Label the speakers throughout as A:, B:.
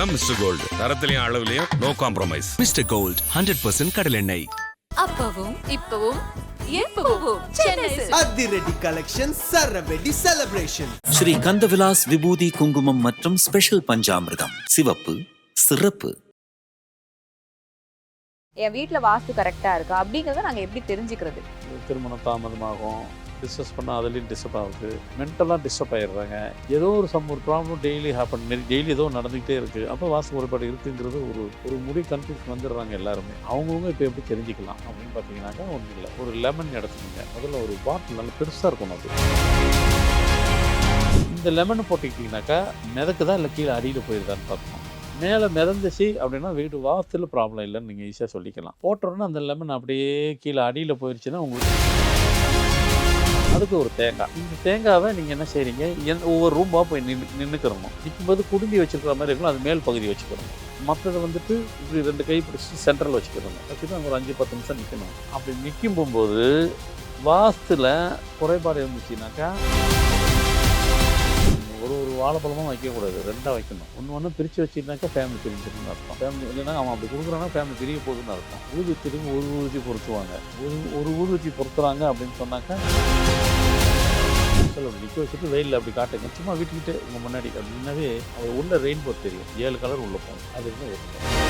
A: தான் mister gold. தரத்திலையும் அளவுலையும் no compromise
B: mister Gold hundred percent கடலெண்ணெய்
C: அப்பவும் இப்பவும்.
D: அதிரடி கலெக்ஷன் சரவெடி செலிப்ரேஷன்
E: ஸ்ரீ கந்தவிலாஸ் விபூதி குங்குமம் மற்றும் ஸ்பெஷல் பஞ்சாமிர்தம். சிவப்பு சிறப்பு.
F: என் வீட்டில் வாஸ்து கரெக்டாக இருக்கா? அப்படிங்கிறத நாங்கள் எப்படி தெரிஞ்சுக்கிறது?
G: திருமணம் தாமதமாகும். பிஸ்னஸ் பண்ணால் அதுலேயும் டிஸ்டர்ப் ஆகுது. மென்டலாக டிஸ்டர்ப் ஆகிடுறாங்க ஏதோ ஒரு சம் ஒரு ப்ராப்ளம் டெய்லி ஹேப்பன் டெய்லி ஏதோ நடந்துகிட்டே இருக்குது அப்போ வாசு முறைப்பாடு இருக்குங்கிறது ஒரு ஒரு முடி கன்ஃபியூஷன் வந்துடுறாங்க எல்லாருமே. அவங்கவுங்க இப்போ எப்படி தெரிஞ்சுக்கலாம் அப்படின்னு பார்த்தீங்கன்னாக்கா ஒன்றும் இல்லை. ஒரு லெமன் எடுத்துக்கோங்க. முதல்ல ஒரு பாட்டில் நல்ல பெருசாக இருக்கணும் அது. இந்த லெமனை போட்டுக்கிட்டிங்கனாக்கா மிதக்குதா இல்லை கீழே அடியில் போயிருதான்னு பார்க்கணும் மேலே மிதந்துச்சு அப்படின்னா வீடு வாசத்தில் ப்ராப்ளம் இல்லைன்னு நீங்கள் ஈஸியாக சொல்லிக்கலாம். போட்டோன்னா அந்த லெமன் அப்படியே கீழே அடியில் போயிடுச்சுன்னா உங்களுக்கு அதுக்கு ஒரு தேங்காய் இந்த தேங்காவை நீங்கள் என்ன செய்றீங்க? எந்த ஒவ்வொரு ரூமாக போய் நின்று நின்றுக்கிறணும் நிற்கும்போது குடும்பி வச்சுருக்கிற மாதிரி இருக்கணும் அது மேல் பகுதி வச்சுக்கிறணும் மற்றதை வந்துட்டு இப்படி ரெண்டு கை பிடிச்சி சென்ட்ரல் வச்சுக்கிறணும் வச்சுட்டு அங்கே ஒரு அஞ்சு பத்து நிமிஷம் நிற்கணும் அப்படி நிற்கும் போகும்போது வாஸ்துல குறைபாடு இருந்துச்சுனாக்கா ஒரு ஒரு வாழைப்பழமும் வைக்கக்கூடாது. ரெண்டாக வைக்கணும். ஒன்று ஒன்று பிரித்து வச்சுனாக்கா ஃபேமிலி பிரிஞ்சிருக்குன்னு அர்த்தம். ஃபேமிலி இல்லைன்னா அவன் அப்படி கொடுக்குறான்னா ஃபேமிலி பிரிய போகுதுன்னு அர்த்தம். திரும்பி ஒரு ஊதி பொறுத்துவாங்க ஒரு ஒரு ஊதி பொறுத்துறாங்க அப்படின்னு சொன்னாக்கா சொல்ல நிற்க வச்சுட்டு வெயிலில் அப்படி காட்டுங்க. சும்மா வீட்டுக்கிட்டே உங்கள் முன்னாடி அப்படின்னாவே அவர் உள்ள ரெயின்போ தெரியும். ஏழு கலர் உள்ள போகும். அது இருந்தால் ஒரு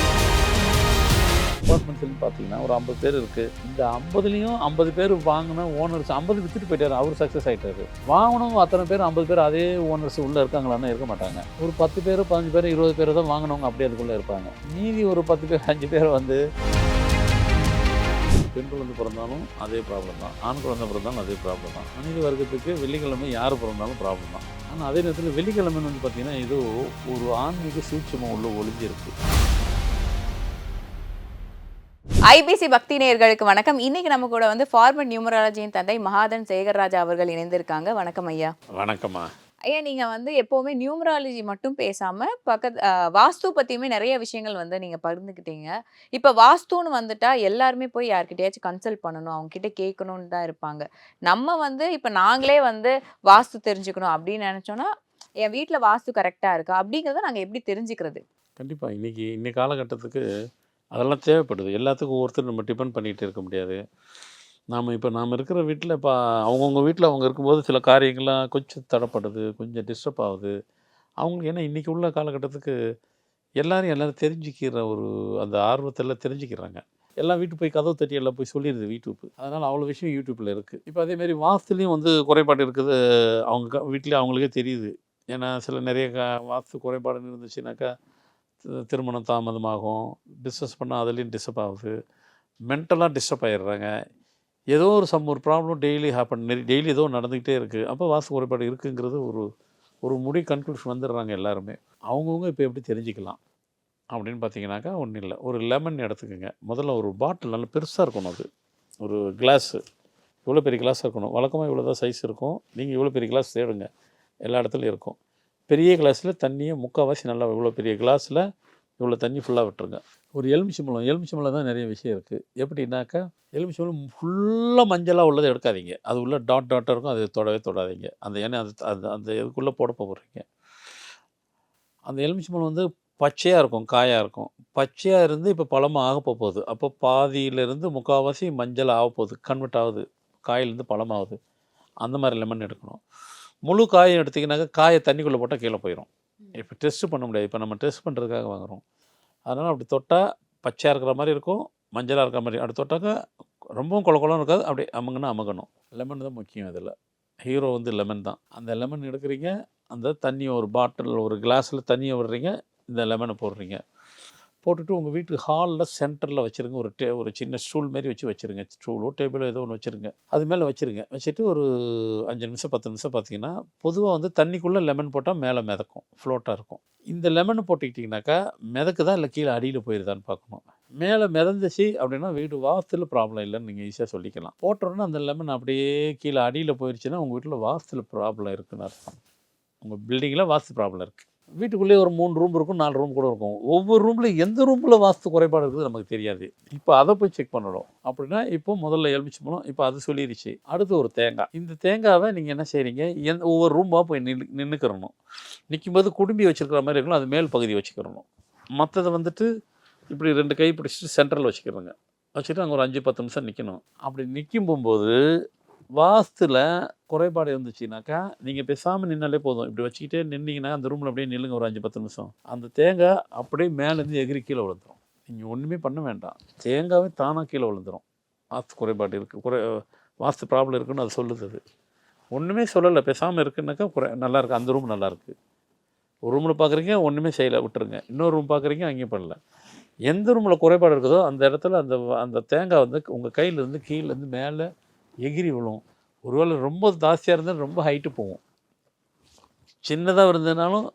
G: அப்பார்ட்மெண்ட்ஸ்னு பார்த்தீங்கன்னா ஒரு ஐம்பது பேர் இருக்குது இந்த ஐம்பதுலேயும் ஐம்பது பேர் வாங்கின ஓனர்ஸ் ஐம்பது வித்துட்டு போயிட்டார். அவர் சக்ஸஸ் ஆகிட்டாரு வாங்கினவங்க அத்தனை பேர் ஐம்பது பேர் அதே ஓனர்ஸ் உள்ளே இருக்காங்களான்னு இருக்க மாட்டாங்க. ஒரு பத்து பேர் பதினஞ்சு பேர் இருபது பேர் தான் வாங்கினவங்க அப்படியே அதுக்குள்ளே இருப்பாங்க. மீதி ஒரு பத்து பேர் அஞ்சு பேர் வந்து பெண் குழந்தை பிறந்தாலும் அதே ப்ராப்ளம் தான். ஆண் குழந்தை பிறந்தாலும் அதே ப்ராப்ளம் தான். மனித வர்க்கத்துக்கு வெள்ளிக்கிழமை யார் பிறந்தாலும் ப்ராப்ளம் தான். ஆனால் அதே நேரத்தில் வெள்ளிக்கிழமைன்னு வந்து பார்த்திங்கன்னா ஏதோ ஒரு ஆன்மீக சூட்சமாக உள்ள ஒளிஞ்சிருக்கு.
F: ஐபிசி பக்தி நேயர்களுக்கு வணக்கம். இன்னைக்கு நம்ம கூட வந்து ஃபார்மட் நியூமராலஜியின் தந்தை மகாதன் சேகர்ராஜா அவர்கள் இணைந்திருக்காங்க. வணக்கம் ஐயா.
G: வணக்கம்மா.
F: ஐயா நீங்க வந்து எப்பவுமே நியூமராலஜி மட்டும் பேசாம பக்கத்து வாஸ்து பத்தியுமே நிறைய விஷயங்கள் வந்து நீங்க பகிர்ந்துக்கிட்டீங்க. இப்ப வாஸ்துன்னு வந்துட்டா எல்லாருமே போய் யார்கிட்டயாச்சும் கன்சல்ட் பண்ணணும் அவங்க கிட்ட கேட்கணும்னு தான் இருப்பாங்க. நம்ம வந்து இப்ப நாங்களே வந்து வாஸ்து தெரிஞ்சுக்கணும் அப்படின்னு நினைச்சோம்னா என் வீட்ல வாஸ்து கரெக்டா இருக்கா? அப்படிங்கறத நாங்க எப்படி தெரிஞ்சுக்கிறது?
G: கண்டிப்பாக இன்றைக்கி இன்னைக்கு காலகட்டத்துக்கு அதெல்லாம் தேவைப்படுது. எல்லாத்துக்கும் ஒவ்வொருத்தர் நம்ம டிபெண்ட் பண்ணிகிட்டு இருக்க முடியாது. நாம் இப்போ நாம் இருக்கிற வீட்டில் இப்போ அவங்கவுங்க வீட்டில் அவங்க இருக்கும்போது சில காரியங்கள்லாம் கொஞ்சம் தடப்படுது கொஞ்சம் டிஸ்டர்ப் ஆகுது. அவங்க ஏன்னா இன்றைக்கி உள்ள காலகட்டத்துக்கு எல்லோரும் எல்லோரும் தெரிஞ்சுக்கிற ஒரு அந்த ஆர்வத்தில் தெரிஞ்சுக்கிறாங்க. எல்லாம் வீட்டுக்கு போய் கதவு தட்டி எல்லாம் போய் சொல்லிடுது யூடியூப். அதனால் அவ்வளோ விஷயம் யூடியூப்பில் இருக்குது இப்போ அதேமாரி வாஸ்துலேயும் வந்து குறைபாடு இருக்குது. அவங்க வீட்டில் அவங்களுக்கே தெரியுது. ஏன்னா சில நிறைய க வாஸ்து குறைபாடுன்னு இருந்துச்சுனாக்கா திருமணம் தாமதமாகும். பிஸ்னஸ் பண்ணால் அதுலேயும் டிஸ்டர்ப் ஆகுது. மென்டலாக டிஸ்டர்ப் ஆகிடுறாங்க ஏதோ ஒரு சம் ஒரு ப்ராப்ளம் டெய்லி ஹேப்பன் டெய்லி ஏதோ நடந்துக்கிட்டே இருக்குது அப்போ வாசு குறைபாடு இருக்குங்கிறது ஒரு ஒரு முடி கன்க்ளூஷன் வந்துடுறாங்க எல்லாருமே. அவங்கவுங்க இப்போ எப்படி தெரிஞ்சுக்கலாம்? அப்படின்னு பார்த்தீங்கன்னாக்கா ஒன்றும் இல்லை. ஒரு லெமன் எடுத்துக்கோங்க. முதல்ல ஒரு பாட்டில் நல்ல பெருசாக இருக்கணும் அது. ஒரு கிளாஸு இவ்வளோ பெரிய கிளாஸ் இருக்கணும். வழக்கமாக இவ்வளோ தான் சைஸ் இருக்கும். நீங்கள் இவ்வளோ பெரிய கிளாஸ் தேடுங்க. எல்லா இடத்துலையும் இருக்கும். பெரிய கிளாஸில் தண்ணியை முக்கால்வாசி நல்லா இவ்வளோ பெரிய கிளாஸில் இவ்வளோ தண்ணி ஃபுல்லாக விட்டுருங்க. ஒரு எலுமிச்சம்பழம் எலுமிச்சம்பழம் தான் நிறைய விஷயம் இருக்குது எப்படின்னாக்கா எலுமிச்சம்பழம் ஃபுல்லாக மஞ்சளாக உள்ளதை எடுக்காதீங்க. அது உள்ள டாட் டாட்டாக இருக்கும் அது தொடவே தொடாதீங்க. அந்த ஏன்னா அது அந்த அந்த இதுக்குள்ளே போட போகிறீங்க அந்த எலுமிச்சம்பழம் வந்து பச்சையாக இருக்கும் காயாக இருக்கும். பச்சையாக இருந்து இப்போ பழமாக ஆக போகுது. அப்போ பாதியிலேருந்து முக்கால்வாசி மஞ்சள் ஆக போகுது கன்வெர்ட் ஆகுது காயிலேருந்து பழமாகுது. அந்த மாதிரி லெமன் எடுக்கணும். முழு காயை எடுத்திங்கனாக்கா காயை தண்ணிக்குள்ளே போட்டால் கீழே போயிடும் இப்போ டெஸ்ட் பண்ண முடியாது. இப்போ நம்ம டெஸ்ட் பண்ணுறதுக்காக வாங்குறோம். அதனால் அப்படி தொட்டால் பச்சையாக இருக்கிற மாதிரி இருக்கும் மஞ்சளாக இருக்கிற மாதிரி. அப்படி தொட்டாக்கா ரொம்பவும் குள குளம் இருக்காது. அப்படி அமுங்கன்னா அமுகணும். லெமன் தான் முக்கியம் இதில் ஹீரோ வந்து லெமன் தான். அந்த லெமன் எடுக்கிறீங்க அந்த தண்ணி ஒரு பாட்டில் ஒரு கிளாஸில் தண்ணியை விடுறீங்க இந்த லெமனை போடுறீங்க. போட்டுட்டு உங்கள் வீட்டு ஹாலில் சென்டரில் வச்சுருங்க. ஒரு டே ஒரு சின்ன ஸ்டூல் மாரி வச்சு வச்சுருங்க. ஸ்டூலோ டேபிளோ ஏதோ ஒன்று வச்சுருங்க. அது மேலே வச்சுருங்க. வச்சுட்டு ஒரு அஞ்சு நிமிஷம் பத்து நிமிஷம் பார்த்தீங்கன்னா பொதுவாக வந்து தண்ணிக்குள்ளே லெமன் போட்டால் மேலே மிதக்கும் ஃப்ளோட்டாக இருக்கும். இந்த லெமன் போட்டுக்கிட்டிங்கனாக்கா மிதக்குதா இல்லை கீழே அடியில் போயிருதான்னு பார்க்கணும் மேலே மிதந்துச்சு அப்படின்னா வீடு வாசத்தில் ப்ராப்ளம் இல்லைன்னு நீங்கள் ஈஸியாக சொல்லிக்கலாம். போட்டோன்னா அந்த லெமன் அப்படியே கீழே அடியில் போயிடுச்சுன்னா உங்கள் வீட்டில் வாசத்தில் ப்ராப்ளம் இருக்குன்னு அர்த்தம். உங்கள் பில்டிங்கில் வாஸ்து ப்ராப்ளம் இருக்குது வீட்டுக்குள்ளேயே ஒரு மூணு ரூம் இருக்கும் நாலு ரூம் கூட இருக்கும். ஒவ்வொரு ரூமில் எந்த ரூமில் வாஸ்து குறைபாடு இருக்குது நமக்கு தெரியாது. இப்போ அதை போய் செக் பண்ணணும். அப்படின்னா இப்போ முதல்ல எலுமிச்சம்பழம் இப்போ அது சொல்லிடுச்சு அடுத்து ஒரு தேங்காய். இந்த தேங்காவை நீங்கள் என்ன செய்கிறீங்க எந்த ஒவ்வொரு ரூமாக போய் நின்று நின்றுக்கிறணும் நிற்கும்போது குடும்பி வச்சுருக்கிற மாதிரி இருக்கணும். அது மேல் பகுதி வச்சுக்கிறணும். மற்றதை வந்துட்டு இப்படி ரெண்டு கை பிடிச்சிட்டு சென்ட்ரல் வச்சுக்கிறோங்க வச்சுட்டு அங்கே ஒரு அஞ்சு பத்து நிமிஷம் நிற்கணும் அப்படி நிற்கும் போகும்போது வாஸ்துல குறைபாடு இருந்துச்சுனாக்கா நீங்கள் பேசாமல் நின்னாலே போதும். இப்படி வச்சுக்கிட்டே நின்னீங்கன்னா அந்த ரூமில் அப்படியே நில்லுங்க ஒரு அஞ்சு பத்து நிமிஷம். அந்த தேங்காய் அப்படியே மேலேருந்து எகிரி கீழே விழுந்துரும். நீங்கள் ஒன்றுமே பண்ண வேண்டாம். தேங்காவே தானாக கீழே விழுந்துரும். வாஸ்து குறைபாடு இருக்குது குறை வாஸ்து ப்ராப்ளம் இருக்குன்னு அது சொல்லுது அது. ஒன்றுமே சொல்லலை. பேசாமல் இருக்குன்னாக்கா குறை நல்லாயிருக்கு அந்த ரூம் நல்லாயிருக்கு ஒரு ரூமில் பார்க்குறீங்க ஒன்றுமே செய்யலை. விட்டுருங்க. இன்னொரு ரூம் பார்க்குறீங்க அங்கேயும் பண்ணல. எந்த ரூமில் குறைபாடு இருக்குதோ அந்த இடத்துல அந்த அந்த தேங்காய் வந்து உங்கள் கையிலேருந்து கீழேருந்து மேலே எகிரி விழும். ஒருவேளை ரொம்ப ஜாஸ்தியாக இருந்தால் ரொம்ப ஹைட்டு போகும். சின்னதாக இருந்ததுனாலும்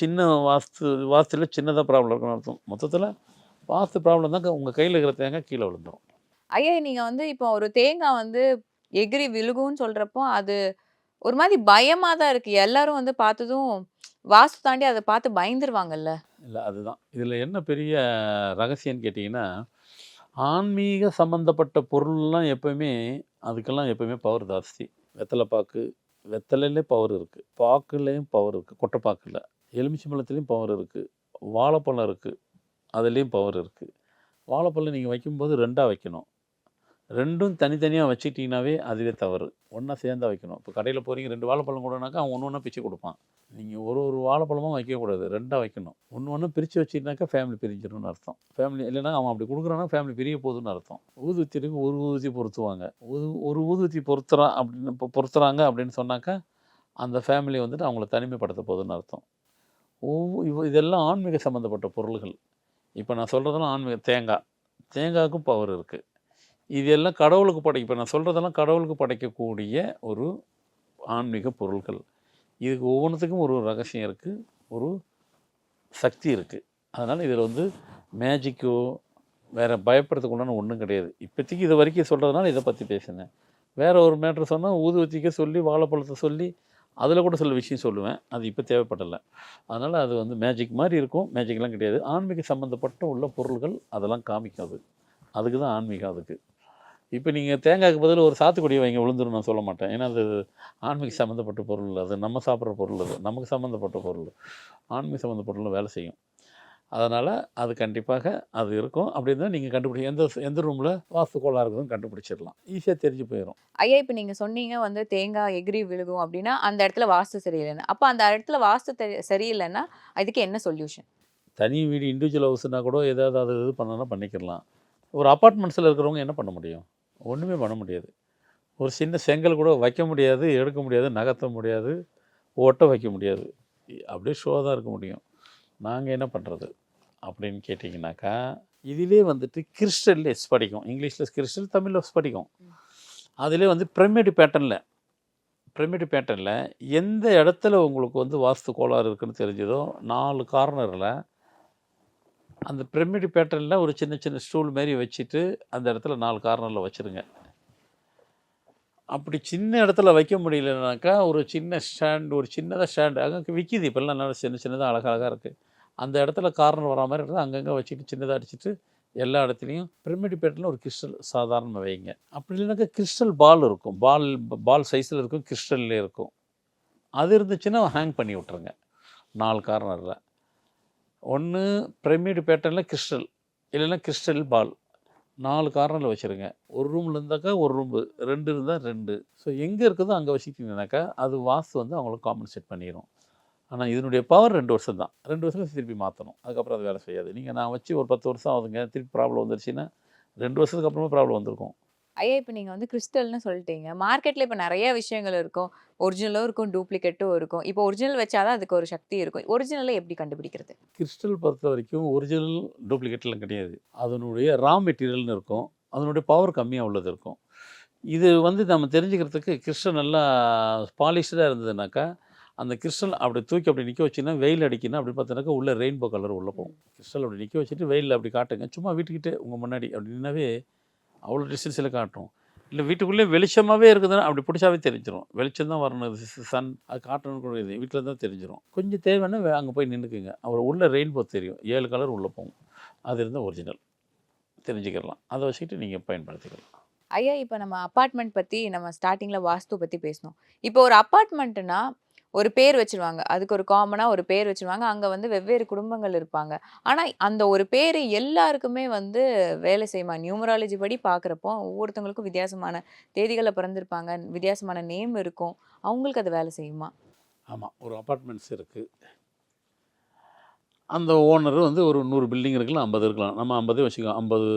G: சின்ன வாஸ்து வாஸ்துல சின்னதாக ப்ராப்ளம் இருக்குன்னு அர்த்தம். மொத்தத்தில் வாஸ்து ப்ராப்ளம் தான் உங்கள் கையில் இருக்கிற தேங்காய் கீழே விழுந்துரும்.
F: ஐயா நீங்க வந்து இப்போ ஒரு தேங்காய் வந்து எகிரி விழுகும்னு சொல்றப்போ அது ஒரு மாதிரி பயமா தான் இருக்கு. எல்லாரும் வந்து பார்த்ததும் வாஸ்து தாண்டி அதை பார்த்து பயந்துருவாங்கல்ல?
G: இல்லை அதுதான். இதில் என்ன பெரிய ரகசியம்னு கேட்டிங்கன்னா ஆன்மீக சம்மந்தப்பட்ட பொருள்லாம் எப்பவுமே அதுக்கெல்லாம் எப்பவுமே பவர் ஜாஸ்தி. வெத்தலை பாக்கு வெத்தலையிலே பவர் இருக்குது பாக்குலேயும் பவர் இருக்குது கொட்டைப்பாக்கில். எலுமிச்சம்பழத்துலேயும் பவர் இருக்குது வாழைப்பழம் இருக்குது அதுலேயும் பவர் இருக்குது வாழைப்பழம் நீங்கள் வைக்கும்போது ரெண்டாக வைக்கணும். ரெண்டும் தனித்தனியாக வச்சுக்கிட்டிங்கனாவே அதுவே தவறு. ஒன்றா சேர்ந்தா வைக்கணும். இப்போ கடையில் போகிறீங்க ரெண்டு வாழைப்பழம் கூடனாக்கா அவன் ஒன்று ஒன்றா பிச்சு கொடுப்பான். நீங்கள் ஒரு ஒரு வாழைப்பழமும் வைக்கக்கூடாது ரெண்டாக வைக்கணும். ஒன்று ஒன்று பிரித்து வச்சுட்டாக்கா ஃபேமிலி பிரிஞ்சிடும்னு அர்த்தம். ஃபேமிலி இல்லைன்னா அவன் அப்படி கொடுக்குறான்னா ஃபேமிலி பிரிய போகுதுன்னு அர்த்தம். ஊதுவத்திற்கு ஒரு ஊதுவத்தி பொருத்துவாங்க. ஊது ஒரு ஊதுவத்தி பொருத்துறான் அப்படின்னு இப்போ பொருத்துறாங்க அப்படின்னு சொன்னாக்கா அந்த ஃபேமிலி வந்துட்டு அவங்கள தனிமைப்படுத்த போகுதுன்னு அர்த்தம். ஒவ்வொரு இதெல்லாம் ஆன்மீக சம்மந்தப்பட்ட பொருள்கள். இப்போ நான் சொல்கிறதெல்லாம் ஆன்மீக தேங்காய். தேங்காய்க்கும் பவர் இருக்குது இது எல்லாம் கடவுளுக்கு படை இப்போ நான் சொல்கிறதெல்லாம் கடவுளுக்கு படைக்கக்கூடிய ஒரு ஆன்மீக பொருள்கள். இதுக்கு ஒவ்வொன்றுத்துக்கும் ஒரு ரகசியம் இருக்குது ஒரு சக்தி இருக்குது அதனால் இதில் வந்து மேஜிக்கோ வேறு பயப்படுறதுக்கு உண்டான ஒன்றும் கிடையாது. இப்போதைக்கு இது வரைக்கும் சொல்கிறதுனால இதை பற்றி பேசினேன். வேறு ஒரு மேட்ரு சொன்னால் ஊதுவத்திக்க சொல்லி வாழைப்பழத்தை சொல்லி அதில் கூட சில விஷயம் சொல்லுவேன். அது இப்போ தேவைப்படலை. அதனால் அது வந்து மேஜிக் மாதிரி இருக்கும். மேஜிக்லாம் கிடையாது. ஆன்மீக சம்மந்தப்பட்ட உள்ள பொருள்கள் அதெல்லாம் காமிக்காது அதுக்கு தான் ஆன்மீகம் அதுக்கு. இப்போ நீங்கள் தேங்காய்க்கு பதில் ஒரு சாத்துக்குடியை வைங்க விழுந்துரும் நான் சொல்ல மாட்டேன். ஏன்னா அது ஆன்மீக சம்மந்தப்பட்ட பொருள் அது நம்ம சாப்பிட்ற பொருள் அது. நமக்கு சம்மந்தப்பட்ட பொருள் ஆன்மீக சம்மந்த பொருள் வேலை செய்யும். அதனால் அது கண்டிப்பாக அது இருக்கும். அப்படி இருந்தால் நீங்கள் கண்டுபிடி எந்த எந்த ரூமில் வாஸ்து கோளாறு இருக்குதுன்னு கண்டுபிடிச்சிடலாம். ஈஸியாக தெரிஞ்சு போயிடும்
F: ஐயா இப்போ நீங்க சொன்னீங்க வந்து தேங்காய் எகிரி விழுகும் அப்படின்னா அந்த இடத்துல வாஸ்து சரியில்லைன்னு. அப்போ அந்த இடத்துல வாஸ்து சரியில்லைன்னா அதுக்கு என்ன சொல்யூஷன்
G: தனி வீடு இண்டிவிஜுவல் ஹவுஸ்னா கூட ஏதாவது அது இது பண்ணனா பண்ணிக்கலாம் ஒரு அப்பார்ட்மெண்ட்ஸில் இருக்கிறவங்க என்ன பண்ண முடியும்? ஒன்றுமே பண்ண முடியாது. ஒரு சின்ன செங்கல் கூட வைக்க முடியாது எடுக்க முடியாது நகர்த்த முடியாது ஒட்ட வைக்க முடியாது. அப்படியே ஷோ தான் இருக்க முடியும். நாங்கள் என்ன பண்ணுறது அப்படின்னு கேட்டிங்கனாக்கா இதிலே வந்துட்டு கிறிஸ்டல் படிக்கும். இங்கிலீஷில் கிறிஸ்டல் தமிழில் படிக்கும். அதிலே வந்து பிரமிடு பேட்டர்னில் பிரமிடு பேட்டர்னில் எந்த இடத்துல உங்களுக்கு வந்து வாஸ்து கோளாறு இருக்குன்னு தெரிஞ்சதோ நாலு கார்னரில் அந்த பிரமிடு பேட்டர்னில் ஒரு சின்ன சின்ன ஸ்டூல் மாரி வச்சுட்டு அந்த இடத்துல நாலு கார்னரில் வச்சுருங்க. அப்படி சின்ன இடத்துல வைக்க முடியலனாக்கா ஒரு சின்ன ஸ்டாண்ட் ஒரு சின்னதாக ஸ்டாண்டு அங்கே விற்கிது இப்போல்லாம் நல்லா சின்ன சின்னதாக அழகழகாக இருக்குது அந்த இடத்துல கார்னர் வரா மாதிரி இருந்தால் அங்கங்கே வச்சுட்டு சின்னதாக அடிச்சிட்டு எல்லா இடத்துலையும் பிரமிடி பேட்டர்னில் ஒரு கிறிஸ்டல் சாதாரணமாக வைங்க. அப்படி இல்லைனாக்கா கிறிஸ்டல் பால் இருக்கும். பால் பால் சைஸில் இருக்கும் கிறிஸ்டல்லே இருக்கும். அது இருந்துச்சுன்னா ஹேங் பண்ணி விட்ருங்க நாலு கார்னரில். ஒன்று பிரமிடு பேட்டர்னில் கிறிஸ்டல் இல்லைன்னா கிறிஸ்டல் பால். நாலு கார்னரில் வச்சுருங்க. ஒரு ரூமில் இருந்தாக்கா ஒரு ரூம் ரெண்டு இருந்தால் ரெண்டு. ஸோ எங்கே இருக்குதோ அங்கே வச்சுக்கிட்டீங்கனாக்கா அது வாஸ்து வந்து அவங்களுக்கு காம்பன்சேட் பண்ணிடும் ஆனால் இதனுடைய பவர் ரெண்டு வருஷம் தான் ரெண்டு வருஷம் திருப்பி மாற்றணும் அதுக்கப்புறம் அது வேலை செய்யாது. நீங்கள் நான் வச்சு ஒரு பத்து வருஷம் ஆகுதுங்க திருப்பி ப்ராப்ளம் வந்துருச்சுன்னா ரெண்டு வருஷத்துக்கு அப்புறமா ப்ராப்ளம் வந்திருக்கும்.
F: ஐயா இப்போ நீங்கள் வந்து கிறிஸ்டல்னு சொல்லிட்டீங்க. மார்க்கெட்டில் இப்போ நிறைய விஷயங்கள் இருக்கும். ஒரிஜினலும் இருக்கும் டூப்ளிகேட்டும் இருக்கும். இப்போ ஒரிஜினல் வச்சாதான் அதுக்கு ஒரு சக்தி இருக்கும். ஒரிஜினலை எப்படி கண்டுபிடிக்கிறது?
G: கிறிஸ்டல் பொறுத்த வரைக்கும் ஒரிஜினல் டூப்ளிகேட்லாம் கிடையாது. அதனுடைய ரா மெட்டீரியல்னு இருக்கும். அதனுடைய பவர் கம்மியாக உள்ளது இருக்கும். இது வந்து நம்ம தெரிஞ்சுக்கிறதுக்கு கிறிஸ்டல் நல்லா பாலிஷ்டாக இருந்ததுனாக்கா அந்த கிறிஸ்டல் அப்படி தூக்கி அப்படி நிற்க வச்சுன்னா வெயில் அடிக்கணும் அப்படி பார்த்தோன்னாக்கா உள்ளே ரெயின்போ கலர் உள்ளே போகும். கிறிஸ்டல் அப்படி நிற்க வச்சுட்டு வெயிலில் அப்படி காட்டுங்க. சும்மா வீட்டுக்கிட்டே உங்கள் முன்னாடி அப்படின்னாவே அவ்வளோ டிஸ்டன்ஸில் காட்டும் இல்லை வீட்டுக்குள்ளே வெளிச்சமாகவே இருக்குதுன்னா அப்படி பிடிச்சாவே தெரிஞ்சிடும் வெளிச்சம் தான் வரணும். சன் அது காட்டணும் கூட இது. வீட்டில் தான் தெரிஞ்சிடும் கொஞ்சம் தேவைன்னா அங்கே போய் நின்றுக்குங்க அவர் உள்ள ரெயின்போ தெரியும். ஏழு கலர் உள்ளே போகும். அது இருந்தால் ஒரிஜினல் தெரிஞ்சுக்கலாம். அதை வச்சுக்கிட்டு நீங்கள் பயன்படுத்திக்கலாம்.
F: ஐயா இப்போ நம்ம அப்பார்ட்மெண்ட் பற்றி நம்ம ஸ்டார்டிங்கில் வாஸ்து பற்றி பேசணும். இப்போ ஒரு அப்பார்ட்மெண்ட்டுனா ஒரு பேர் வச்சிருவாங்க. அதுக்கு ஒரு காமனாக ஒரு பேர் வச்சிருவாங்க. அங்கே வந்து வெவ்வேறு குடும்பங்கள் இருப்பாங்க. ஆனால் அந்த ஒரு பேர் எல்லாருக்குமே வந்து வேலை செய்யுமா? நியூமராலஜி படி பார்க்குறப்போ ஒவ்வொருத்தவங்களுக்கும் வித்தியாசமான தேதிகளை பிறந்திருப்பாங்க. வித்தியாசமான நேம் இருக்கும். அவங்களுக்கு அது வேலை செய்யுமா?
G: ஆமாம் ஒரு அப்பார்ட்மெண்ட்ஸ் இருக்குது அந்த ஓனர் வந்து ஒரு நூறு பில்டிங் இருக்கலாம் ஐம்பது இருக்கலாம். நம்ம ஐம்பதே வச்சுக்கோ. ஐம்பது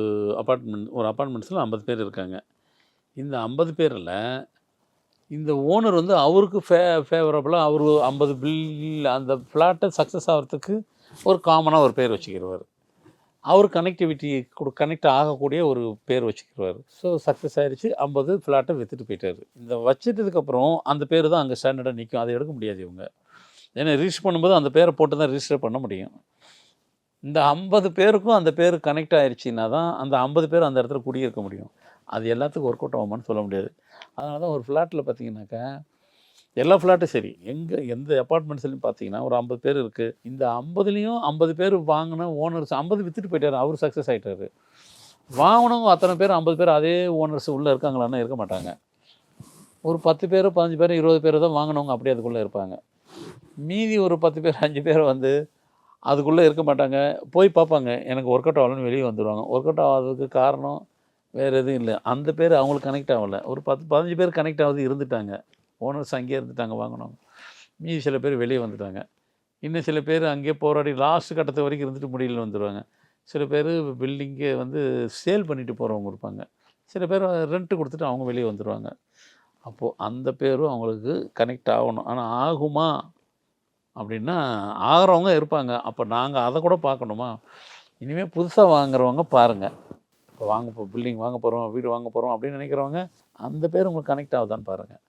G: அப்பார்ட்மெண்ட் ஒரு அப்பார்ட்மெண்ட்ஸில் ஐம்பது பேர் இருக்காங்க. இந்த ஐம்பது பேரில் இந்த ஓனர் வந்து அவருக்கு ஃபே ஃபேவரபுளாக அவர் ஐம்பது பில் அந்த ஃப்ளாட்டை சக்ஸஸ் ஆகிறதுக்கு ஒரு காமனாக ஒரு பேர் வச்சுக்கிடுவார் அவர் கனெக்டிவிட்டி கொடு கனெக்ட் ஆகக்கூடிய ஒரு பேர் வச்சுக்கிடுவார் ஸோ சக்ஸஸ் ஆகிடுச்சு ஐம்பது ஃப்ளாட்டை விற்றுட்டு போயிட்டார். இந்த வச்சிட்டதுக்கப்புறம் அந்த பேர் தான் அங்கே ஸ்டாண்டர்டாக நிற்கும் அதை எடுக்க முடியாது இவங்க. ஏன்னா ரிஜிஸ்டர் பண்ணும்போது அந்த பேரை போட்டு தான் ரிஜிஸ்டர் பண்ண முடியும். இந்த ஐம்பது பேருக்கும் அந்த பேர் கனெக்ட் ஆயிடுச்சுன்னா தான் அந்த ஐம்பது பேர் அந்த இடத்துல குடியிருக்க முடியும். அது எல்லாத்துக்கும் ஒர்க் அவுட் ஆகுமான்னு சொல்ல முடியாது. அதனால தான் ஒரு ஃப்ளாட்டில் பார்த்தீங்கன்னாக்கா எல்லா ஃப்ளாட்டும் சரி. எங்கே எந்த அப்பார்ட்மெண்ட்ஸ்லையும் பார்த்தீங்கன்னா ஒரு ஐம்பது பேர் இருக்குது இந்த ஐம்பதுலேயும் ஐம்பது பேர் வாங்கின ஓனர்ஸ் ஐம்பது விற்றுட்டு போயிட்டார். அவர் சக்ஸஸ் ஆகிட்டாரு வாங்கினவங்க அத்தனை பேர் ஐம்பது பேர் அதே ஓனர்ஸ் உள்ளே இருக்காங்களான்னு இருக்க மாட்டாங்க. ஒரு பத்து பேர் பதினஞ்சு பேர் இருபது பேர் தான் வாங்கினவங்க அப்படியே அதுக்குள்ளே இருப்பாங்க. மீதி ஒரு பத்து பேர் அஞ்சு பேர் வந்து அதுக்குள்ளே இருக்க மாட்டாங்க. போய் பார்ப்பாங்க. எனக்கு ஒர்க் அவுட் ஆகலன்னு வெளியே வந்துடுவாங்க ஒர்க் அவுட் ஆகாததுக்கு காரணம் வேறு எதுவும் இல்லை. அந்த பேர் அவங்களுக்கு கனெக்ட் ஆகலை. ஒரு பத்து பதினஞ்சு பேர் கனெக்ட் ஆகுது இருந்துட்டாங்க. ஓனர்ஸ் அங்கேயே இருந்துட்டாங்க வாங்கினவங்க. மீதி சில பேர் வெளியே வந்துட்டாங்க. இன்னும் சில பேர் அங்கேயே போராடி லாஸ்ட் கட்டத்து வரைக்கும் இருந்துட்டு முடியல வந்துடுவாங்க சில பேர் பில்டிங்கை வந்து சேல் பண்ணிட்டு போகிறவங்க இருப்பாங்க. சில பேர் ரெண்ட்டு கொடுத்துட்டு அவங்க வெளியே வந்துடுவாங்க அப்போது அந்த பேரும் அவங்களுக்கு கனெக்ட் ஆகணும். ஆனால் ஆகுமா? அப்படின்னா ஆகிறவங்க இருப்பாங்க. அப்போ நாங்கள் அதை கூட பார்க்கணுமா? இனிமேல் புதுசாக வாங்குறவங்க பாருங்கள் இப்போ வாங்க போ பில்டிங் வாங்க போகிறோம் வீடு வாங்க போகிறோம் அப்படின்னு நினைக்கிறவங்க அந்த பேர் உங்களுக்கு கனெக்ட் ஆகுதான்னு பாருங்கள்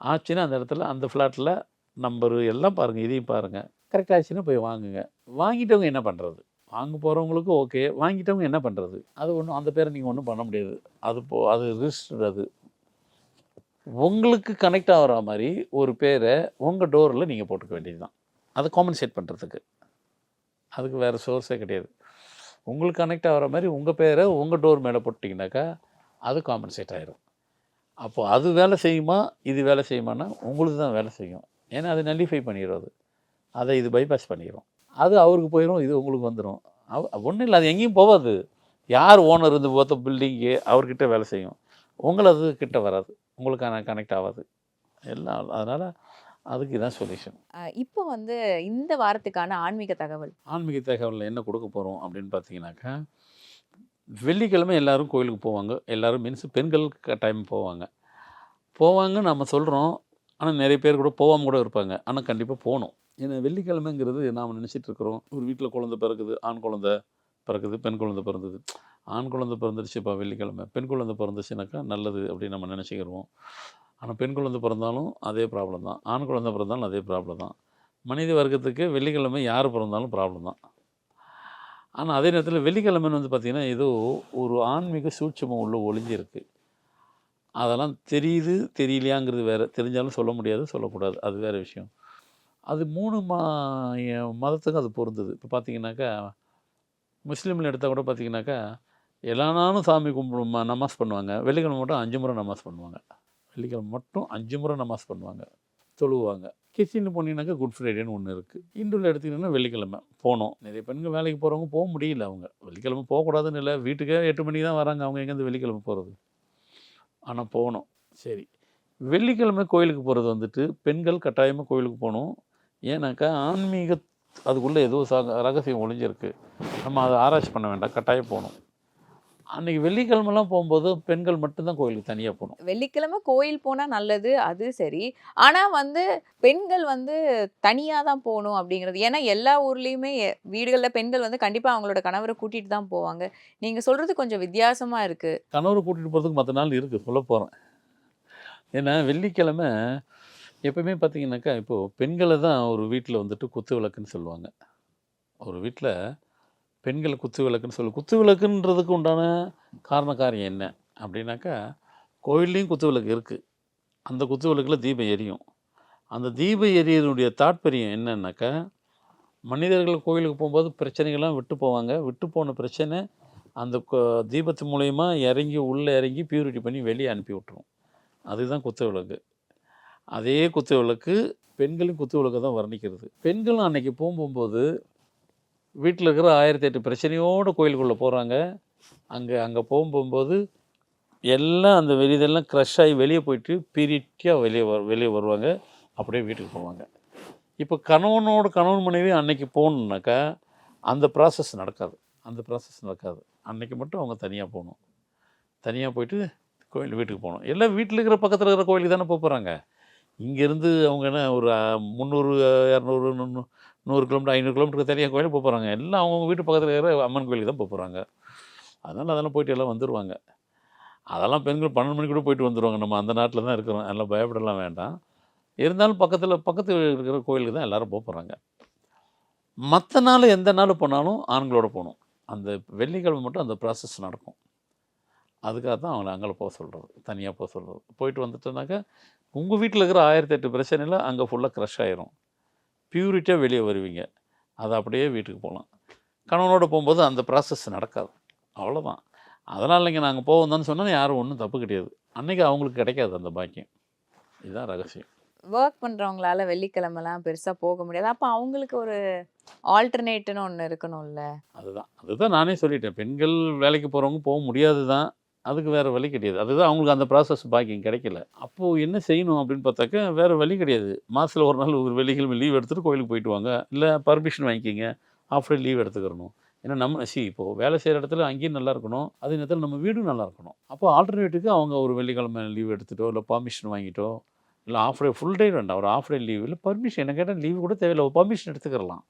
G: ஆச்சுன்னா அந்த இடத்துல அந்த ஃப்ளாட்டில் நம்பரு எல்லாம் பாருங்கள் இதையும் பாருங்கள் கரெக்ட் ஆச்சுன்னா போய் வாங்குங்க. வாங்கிட்டவங்க என்ன பண்ணுறது வாங்க போகிறவங்களுக்கும் ஓகே வாங்கிட்டவங்க என்ன பண்ணுறது அது ஒன்றும் அந்த பேரை நீங்கள் ஒன்றும் பண்ண முடியாது. அது போ அது ரிஜிஸ்டர் அது. உங்களுக்கு கனெக்ட் ஆகிற மாதிரி ஒரு பேரை உங்கள் டோரில் நீங்கள் போட்டுக்க வேண்டியது தான் அதை காமன்சேட் பண்ணுறதுக்கு அதுக்கு வேறு சோர்ஸே கிடையாது. உங்களுக்கு கனெக்ட் ஆகிற மாதிரி உங்கள் பேரை உங்கள் டோர் மேலே போட்டிங்கனாக்கா அது காம்பன்சேட் ஆகிரும் அப்போது அது வேலை செய்யுமா இது வேலை செய்யுமானா உங்களுக்கு தான் வேலை செய்யும். ஏன்னா அது நல்லிஃபை பண்ணிடுறது அது. அதை இது பைபாஸ் பண்ணிடும் அது அவருக்கு போயிடும் இது உங்களுக்கு வந்துடும் அவ ஒன்றும் இல்லை அது எங்கேயும் போகாது. யார் ஓனர் இருந்து பார்த்த பில்டிங்கு அவர்கிட்ட வேலை செய்யும். உங்களை அது கிட்ட வராது. உங்களுக்கான கனெக்ட் ஆகாது. எல்லாம் அதனால் அதுக்கு இதான் சொல்யூஷன்
F: இப்போ வந்து இந்த வாரத்துக்கான ஆன்மீக தகவல்.
G: ஆன்மீக தகவலில் என்ன கொடுக்க போகிறோம் அப்படின்னு பார்த்தீங்கன்னாக்கா வெள்ளிக்கிழமை எல்லாரும் கோயிலுக்கு போவாங்க. எல்லாரும் மீன்ஸ் பெண்கள் டைம் போவாங்க. போவாங்க நம்ம சொல்கிறோம் ஆனால் நிறைய பேர் கூட போகாமல் கூட இருப்பாங்க. ஆனால் கண்டிப்பாக போகணும். ஏன்னா வெள்ளிக்கிழமைங்கிறது நாம் நினச்சிட்டு இருக்கிறோம். ஒரு வீட்டில் குழந்தை பிறக்குது ஆண் குழந்தை பிறக்குது பெண் குழந்தை பிறந்தது. ஆண் குழந்தை பிறந்துருச்சுப்பா வெள்ளிக்கிழமை. பெண் குழந்தை பிறந்துச்சுனாக்கா நல்லது அப்படின்னு நம்ம நினச்சிக்கிடுவோம் ஆனால் பெண் குழந்தை பிறந்தாலும் அதே ப்ராப்ளம் தான். ஆண் குழந்தை பிறந்தாலும் அதே ப்ராப்ளம் தான். மனித வர்க்கத்துக்கு வெள்ளிக்கிழமை யார் பிறந்தாலும் ப்ராப்ளம் தான். ஆனால் அதே நேரத்தில் வெள்ளிக்கிழமைன்னு வந்து பார்த்திங்கன்னா ஏதோ ஒரு ஆன்மீக சூட்சமம் உள்ள ஒளிஞ்சிருக்கு. அதெல்லாம் தெரியுது தெரியலையாங்கிறது வேறு. தெரிஞ்சாலும் சொல்ல முடியாது சொல்லக்கூடாது. அது வேறு விஷயம். அது மூணு மா மதத்துக்கும் அது பொருந்தது. இப்போ பார்த்தீங்கன்னாக்கா முஸ்லீமில் எடுத்தால் கூட பார்த்தீங்கன்னாக்கா எல்லா நாளும் சாமி கும்பிடும் நமாஸ் பண்ணுவாங்க. வெள்ளிக்கிழமை மட்டும் அஞ்சு முறை நமாஸ் பண்ணுவாங்க. வெள்ளிக்கிழமை மட்டும் அஞ்சு முறை நமாஸ் பண்ணுவாங்க தொழுவாங்க கிறிஸ்டின் போனீங்கன்னாக்கா குட் ஃப்ரைடேன்னு ஒன்று இருக்குது இந்துவில் எடுத்தீங்கன்னா வெள்ளிக்கிழமை போனோம். நிறைய பெண்கள் வேலைக்கு போகிறவங்க போக முடியல அவங்க. வெள்ளிக்கிழமை போகக்கூடாதுன்னு இல்லை வீட்டுக்கே எட்டு மணிக்கு தான் வராங்க அவங்க எங்கேருந்து வெள்ளிக்கிழமை போகிறது ஆனால் போகணும் சரி. வெள்ளிக்கிழமை கோயிலுக்கு போகிறது வந்துட்டு பெண்கள் கட்டாயமாக கோயிலுக்கு போகணும். ஏன்னாக்கா ஆன்மீக அதுக்குள்ளே ஏதோ சக ரகசியம் ஒளிஞ்சிருக்கு. நம்ம அதை ஆராய்ச்சி பண்ண வேண்டாம். கட்டாயம் போகணும். அன்றைக்கி வெள்ளிக்கிழமெல்லாம் போகும்போது பெண்கள் மட்டும்தான் கோயிலுக்கு தனியாக போகணும்.
F: வெள்ளிக்கிழமை கோயில் போனா நல்லது அது சரி. ஆனா வந்து பெண்கள் வந்து தனியா தான் போகணும் அப்படிங்கிறது. ஏன்னா எல்லா ஊர்லயுமே வீடுகள்ல பெண்கள் வந்து கண்டிப்பா அவங்களோட கணவரை கூட்டிட்டு தான் போவாங்க. நீங்க சொல்றது கொஞ்சம் வித்தியாசமா இருக்கு.
G: கணவரை கூட்டிகிட்டு போகிறதுக்கு மற்ற நாள் இருக்குது சொல்ல போகிறேன் ஏன்னா வெள்ளிக்கிழமை எப்பவுமே பார்த்தீங்கன்னாக்கா இப்போது பெண்களை தான் ஒரு வீட்டில் வந்துட்டு குத்து விளக்குன்னு சொல்லுவாங்க. ஒரு வீட்டில் பெண்கள் குத்து விளக்குன்னு சொல்லு. குத்து விளக்குன்றதுக்கு உண்டான காரண காரியம் என்ன? அப்படின்னாக்கா கோயில்லையும் குத்து விளக்கு இருக்குது அந்த குத்து விளக்கில் தீபம் எரியும். அந்த தீபம் எரியனுடைய தாற்பயம் என்னன்னாக்கா மனிதர்கள் கோயிலுக்கு போகும்போது பிரச்சனைகள்லாம் விட்டு போவாங்க. விட்டு போன பிரச்சனை அந்த கொ- தீபத்து மூலயமா இறங்கி உள்ளே இறங்கி பியூரிட்டி பண்ணி வெளியே அனுப்பி விட்டுரும். அதுதான் குத்து விளக்கு. அதே குத்து விளக்கு பெண்களும் குத்து விளக்கு தான் வர்ணிக்கிறது. பெண்களும் அன்னைக்கு போகும்போது வீட்டில் இருக்கிற ஆயிரத்தி எட்டு பிரச்சனையோடு கோயிலுக்குள்ளே போகிறாங்க. அங்கே அங்கே போகும்போது எல்லாம் அந்த வெளியதெல்லாம் க்ரஷ் ஆகி வெளியே போயிட்டு பீரிட்டியாக வெளியே வ வெளியே வருவாங்க. அப்படியே வீட்டுக்கு போவாங்க. இப்போ கணவனோட கணவன் மனைவி அன்னைக்கு போகணுன்னாக்கா அந்த ப்ராசஸ் நடக்காது. அந்த ப்ராசஸ் நடக்காது. அன்னைக்கு மட்டும் அவங்க தனியாக போகணும். தனியாக போயிட்டு கோயில் வீட்டுக்கு போகணும். எல்லாம் வீட்டில் இருக்கிற பக்கத்தில் இருக்கிற கோயிலுக்கு தானே போகிறாங்க. இங்கேருந்து அவங்க என்ன ஒரு முந்நூறு இரநூறு நூறு நூறு கிலோமீட்டர் ஐநூறு கிலோமீட்டருக்கு தனியாக கோயிலுக்கு போக போகிறாங்க எல்லாம் அவங்கவுங்க வீட்டு பக்கத்தில் இருக்கிற அம்மன் கோயிலுக்கு தான் போக போகிறாங்க அதனால் அதெல்லாம் போயிட்டு எல்லாம் வந்துடுவாங்க அதெல்லாம் பெண்கள் பன்னெண்டு மணிக்கு கூட போயிட்டு வந்துடுவாங்க நம்ம அந்த நாட்டில் தான் இருக்கிறோம். எல்லாம் பயப்படலாம் வேண்டாம். இருந்தாலும் பக்கத்தில் பக்கத்தில் இருக்கிற கோயிலுக்கு தான் எல்லோரும் போக போகிறாங்க மற்ற நாள் எந்த நாள் போனாலும் ஆண்களோட போகணும். அந்த வெள்ளிக்கிழமை மட்டும் அந்த ப்ராசஸ் நடக்கும். அதுக்காக தான் அவங்கள அங்கே போக சொல்கிறது தனியாக போக சொல்கிறது போயிட்டு வந்துட்டோன்னாக்கா உங்கள் வீட்டில் இருக்கிற ஆயிரத்தி எட்டு பிரச்சனையில் அங்கே ஃபுல்லாக க்ரஷ் ஆயிரும். பியூரிட்டியாக வெளியே வருவீங்க. அது அப்படியே வீட்டுக்கு போகலாம் கணவனோட போகும்போது அந்த ப்ராசஸ் நடக்காது. அவ்வளோதான் அதனால் நீங்கள் நாங்கள் போவோம் தான் சொன்னால் யாரும் ஒன்றும் தப்பு கிடையாது. அன்றைக்கி அவங்களுக்கு கிடைக்காது அந்த பாக்கியம். இதுதான் ரகசியம்.
F: ஒர்க் பண்றவங்களால வெள்ளிக்கிழமைலாம் பெருசா போக முடியாது. அப்ப அவங்களுக்கு ஒரு ஆல்டர்னேட்னு ஒண்ணு இருக்கணும்ல.
G: அதுதான். அதுதான் நானே சொல்லிட்டேன். பெண்கள் வேலைக்கு போகிறவங்க போக முடியாது தான் அதுக்கு வேறு வழி கிடையாது. அதுதான் அவங்களுக்கு அந்த ப்ராசஸ் பாக்கியம் கிடைக்கல. அப்போது என்ன செய்யணும் அப்படின்னு பார்த்தாக்கா வேறு வழி கிடையாது. மாதத்தில் ஒரு நாள் ஒரு வெள்ளிக்கிழமை லீவ் எடுத்துகிட்டு கோயிலுக்கு போயிட்டு வாங்க. இல்லை பர்மிஷன் வாங்கிக்கிங்க. ஆஃப் டே லீவ் எடுத்துக்கிறணும். ஏன்னா நம்ம சி இப்போது வேலை செய்கிற இடத்துல அங்கேயும் நல்லா இருக்கணும். அதே நேரத்தில் நம்ம வீடும் நல்லா இருக்கணும். அப்போ ஆல்டர்னேட்டுக்கு அவங்க ஒரு வெள்ளிக்கிழமை லீவ் எடுத்துட்டோ இல்லை பர்மிஷன் வாங்கிட்டோ இல்லை ஆஃப் டே ஃபுல் டே வேண்டாம். ஒரு ஆஃப் டே லீவ் இல்லை பர்மிஷன் என்ன கேட்டால் லீவ் கூட தேவையில்லை. ஒரு பர்மிஷன் எடுத்துக்கிறலாம்.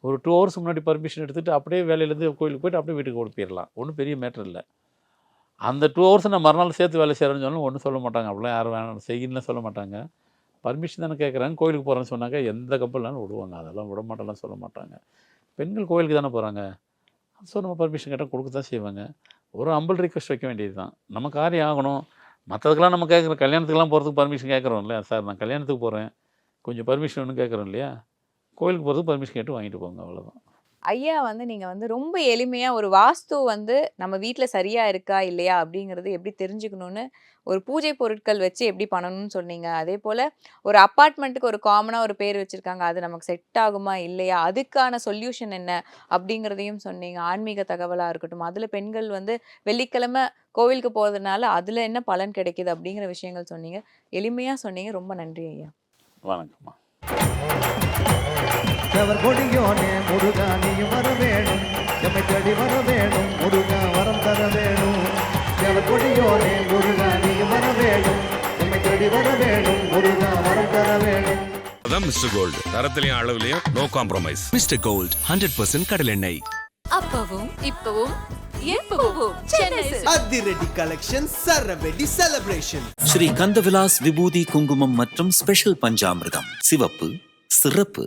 G: ஒரு டூ ஹவர்ஸ் முன்னாடி பர்மிஷன் எடுத்துகிட்டு அப்படியே வேலையிலேருந்து கோயிலுக்கு போய்ட்டு அப்படியே வீட்டுக்கு ஓடி போயிடலாம். ஒன்றும் பெரிய மேட்டர் இல்லை. அந்த டூ ஹவர்ஸ் நான் மறுநாள் சேர்த்து வேலை செய்கிறேன்னு சொன்னாலும் ஒன்றும் சொல்ல மாட்டாங்க. அப்படிலாம் யாரும் வேணாம். செய்யணும்னு சொல்ல மாட்டாங்க. பர்மிஷன் தானே கேட்குறாங்க. கோயிலுக்கு போகிறேன்னு சொன்னாக்க எந்த கப்பல்னாலும் விடுவாங்க. அதெல்லாம் விட மாட்டேலாம் சொல்ல மாட்டாங்க. பெண்கள் கோயிலுக்கு தானே போகிறாங்க ஸோ நம்ம பர்மிஷன் கேட்டால் கொடுக்க தான் செய்வாங்க. ஒரு அம்பல் ரிக்வஸ்ட் வைக்க வேண்டியது தான். நம்ம காரியம் ஆகணும். மற்றதுக்கெல்லாம் நம்ம கேட்குற கல்யாணத்துக்குலாம் போகிறதுக்கு பர்மிஷன் கேட்குறோம் இல்லையா? சார் நான் கல்யாணத்துக்கு போகிறேன் கொஞ்சம் பர்மிஷன் ஒன்று கேட்குறோம் இல்லையா? கோயிலுக்கு போகிறதுக்கு பர்மிஷன் கேட்டு வாங்கிட்டு போங்க. அவ்வளோதான்
F: ஐயா வந்து நீங்கள் வந்து ரொம்ப எளிமையாக ஒரு வாஸ்து வந்து நம்ம வீட்டில் சரியாக இருக்கா இல்லையா? அப்படிங்கிறது எப்படி தெரிஞ்சுக்கணும்னு ஒரு பூஜை பொருட்கள் வச்சு எப்படி பண்ணணும்னு சொன்னீங்க. அதே போல் ஒரு அப்பார்ட்மெண்ட்டுக்கு ஒரு காமனாக ஒரு பேர் வச்சுருக்காங்க. அது நமக்கு செட் ஆகுமா இல்லையா? அதுக்கான சொல்யூஷன் என்ன? அப்படிங்கிறதையும் சொன்னீங்க. ஆன்மீக தகவலாக இருக்கட்டும். அதில் பெண்கள் வந்து வெள்ளிக்கிழமை கோவிலுக்கு போகிறதுனால அதில் என்ன பலன் கிடைக்குது அப்படிங்கிற விஷயங்கள் சொன்னீங்க. எளிமையாக சொன்னீங்க. ரொம்ப நன்றி ஐயா.
G: வணக்கம்மா.
H: அவர் கொடியோனே முருகா நீயும் வர வேணும். எம்மை தேடி வர வேணும் முருகா வரம் தர வேணும். அவர் கொடியோனே முருகா நீயும் வர வேணும். எம்மை தேடி வர வேணும் முருகா வரம் தர வேணும்.
A: அதான் மிஸ்டர் கோல்டு தரத்திலையும் அளவுலையும் no compromise
B: mister Gold hundred percent கடலெண்ணெய்
C: அப்பவும் இப்பவும் எப்பவும் சென்னை சில்க்ஸ்.
D: அதிரடி கலெக்ஷன் சரவெடி செலிப்ரேஷன்
E: ஸ்ரீ கந்தவிலாஸ் விபூதி குங்குமம் மற்றும் ஸ்பெஷல் பஞ்சாமிர்தம். சிவப்பு சிறப்பு